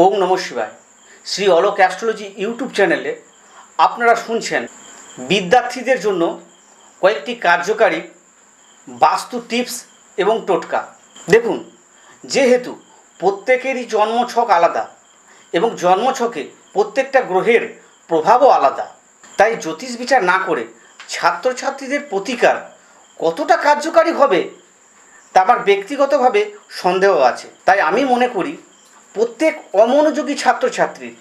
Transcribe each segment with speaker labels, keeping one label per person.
Speaker 1: ওম নম শিবায়। Shri Alok astrology YouTube চ্যানেলে আপনারা শুনছেন বিদ্যার্থীদের জন্য কয়েকটি কার্যকারী বাস্তু টিপস এবং টোটকা। দেখুন, যেহেতু প্রত্যেকেরই জন্মছক আলাদা এবং জন্মছকে প্রত্যেকটা গ্রহের প্রভাবও আলাদা, তাই জ্যোতিষ বিচার না করে ছাত্রছাত্রীদের প্রতিকার কতটা কার্যকারী হবে তা আমার ব্যক্তিগতভাবে সন্দেহ আছে। তাই আমি মনে করি প্রত্যেক অমনোযোগী ছাত্রছাত্রীর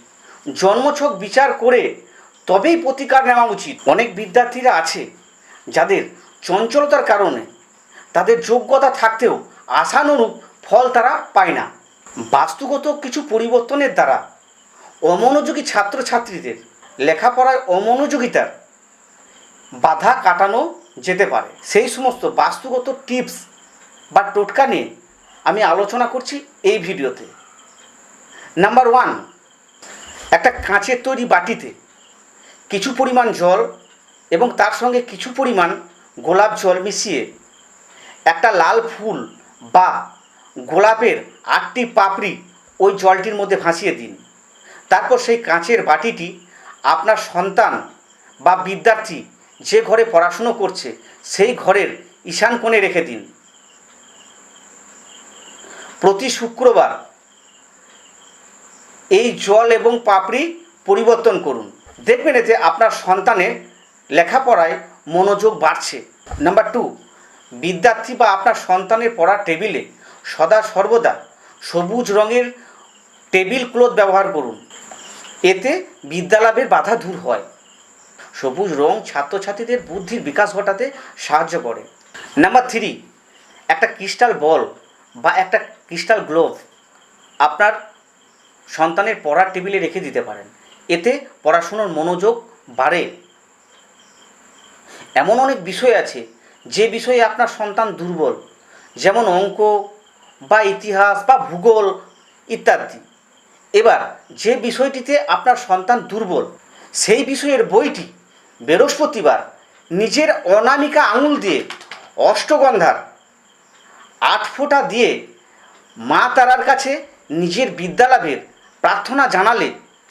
Speaker 1: জন্মছক বিচার করে তবেই প্রতিকার নেওয়া উচিত। অনেক বিদ্যার্থীরা আছে যাদের চঞ্চলতার কারণে তাদের যোগ্যতা থাকতেও আশানুরূপ ফল তারা পায় না। বাস্তুগত কিছু পরিবর্তনের দ্বারা অমনোযোগী ছাত্রছাত্রীদের লেখাপড়ায় অমনোযোগিতার বাধা কাটানো যেতে পারে। সেই সমস্ত বাস্তুগত টিপস বা টোটকা নিয়ে আমি আলোচনা করছি এই ভিডিওতে। নাম্বার ওয়ান একটা কাঁচের তৈরি বাটিতে কিছু পরিমাণ জল এবং তার সঙ্গে কিছু পরিমাণ গোলাপ জল মিশিয়ে একটা লাল ফুল বা গোলাপের আটটি পাপড়ি ওই জলটির মধ্যে ভাসিয়ে দিন। তারপর সেই কাঁচের বাটিটি আপনার সন্তান বা বিদ্যার্থী যে ঘরে পড়াশুনো করছে সেই ঘরের ঈশান কোণে রেখে দিন। প্রতি শুক্রবার এই জল এবং পাপড়ি পরিবর্তন করুন। দেখবেন যে আপনার সন্তানের লেখাপড়ায় মনোযোগ বাড়ছে। নাম্বার টু বিদ্যার্থী বা আপনার সন্তানের পড়ার টেবিলে সদা সর্বদা সবুজ রঙের টেবিল ক্লথ ব্যবহার করুন। এতে বিদ্যালাভের বাধা দূর হয়। সবুজ রং ছাত্রছাত্রীদের বুদ্ধির বিকাশ ঘটাতে সাহায্য করে। নাম্বার থ্রি একটা ক্রিস্টাল বল বা একটা ক্রিস্টাল গ্লোভ আপনার সন্তানের পড়ার টেবিলে রেখে দিতে পারেন। এতে পড়াশুনোর মনোযোগ বাড়ে। এমন অনেক বিষয় আছে, যে বিষয়ে আপনার সন্তান দুর্বল, যেমন অঙ্ক বা ইতিহাস বা ভূগোল ইত্যাদি। এবার, যে বিষয়টিতে আপনার সন্তান দুর্বল, সেই বিষয়ের বইটি বৃহস্পতিবার নিজের অনামিকা আঙুল দিয়ে অষ্টগন্ধার আট ফোঁটা দিয়ে মা তারার কাছে নিজের বিদ্যালাভের প্রার্থনা জানালে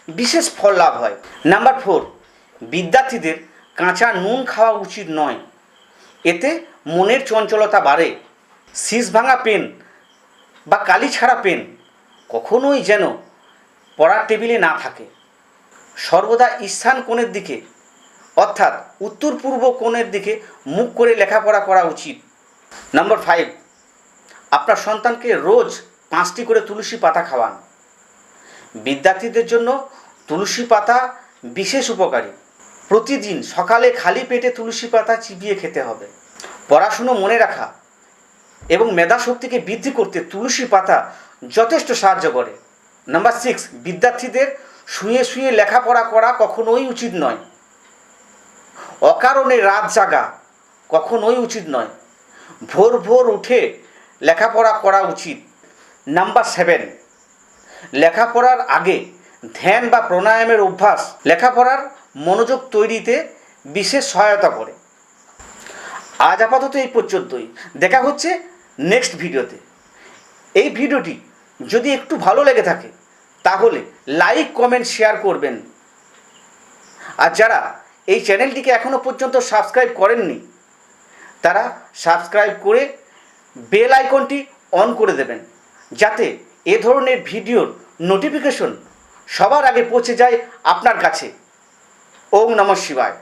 Speaker 1: বিশেষ ফল লাভ হয়। নাম্বার ফোর বিদ্যার্থীদের কাঁচা নুন খাওয়া উচিত নয়। এতে মনের চঞ্চলতা বাড়ে। শীষ ভাঙা পেন বা কালি ছাড়া পেন কখনোই যেন পড়ার টেবিলে না থাকে। সর্বদা ঈশান কোণের দিকে, অর্থাৎ উত্তর পূর্ব কোণের দিকে মুখ করে লেখাপড়া করা উচিত। নম্বর ফাইভ আপনার সন্তানকে রোজ পাঁচটি করে তুলসী পাতা খাওয়ান। বিদ্যার্থীদের জন্য তুলসী পাতা বিশেষ উপকারী। প্রতিদিন সকালে খালি পেটে তুলসী পাতা চিবিয়ে খেতে হবে। পড়াশুনো মনে রাখা এবং মেধা শক্তিকে বৃদ্ধি করতে তুলসী পাতা যথেষ্ট সাহায্য করে। নাম্বার সিক্স, বিদ্যার্থীদের শুয়ে শুয়ে লেখাপড়া করা কখনোই উচিত নয়। অকারণে রাত জাগা কখনোই উচিত নয়। ভোর ভোর উঠে লেখাপড়া করা উচিত। নাম্বার সেভেন লেখাপড়ার আগে ধ্যান বা প্রাণায়ামের অভ্যাস লেখাপড়ার মনোযোগ তৈরিতে বিশেষ সহায়তা করে। আজ আপাতত এই পর্যন্তই। দেখা হচ্ছে নেক্সট ভিডিওতে। এই ভিডিওটি যদি একটু ভালো লেগে থাকে, তাহলে লাইক কমেন্ট শেয়ার করবেন। আর যারা এই চ্যানেলটিকে এখনও পর্যন্ত সাবস্ক্রাইব করেননি, তারা সাবস্ক্রাইব করে বেল আইকনটি অন করে দেবেন, যাতে এ ধরনের ভিডিওর নোটিফিকেশন সবার আগে পৌঁছে যায় আপনার কাছে। ওম নমঃ শিবায়।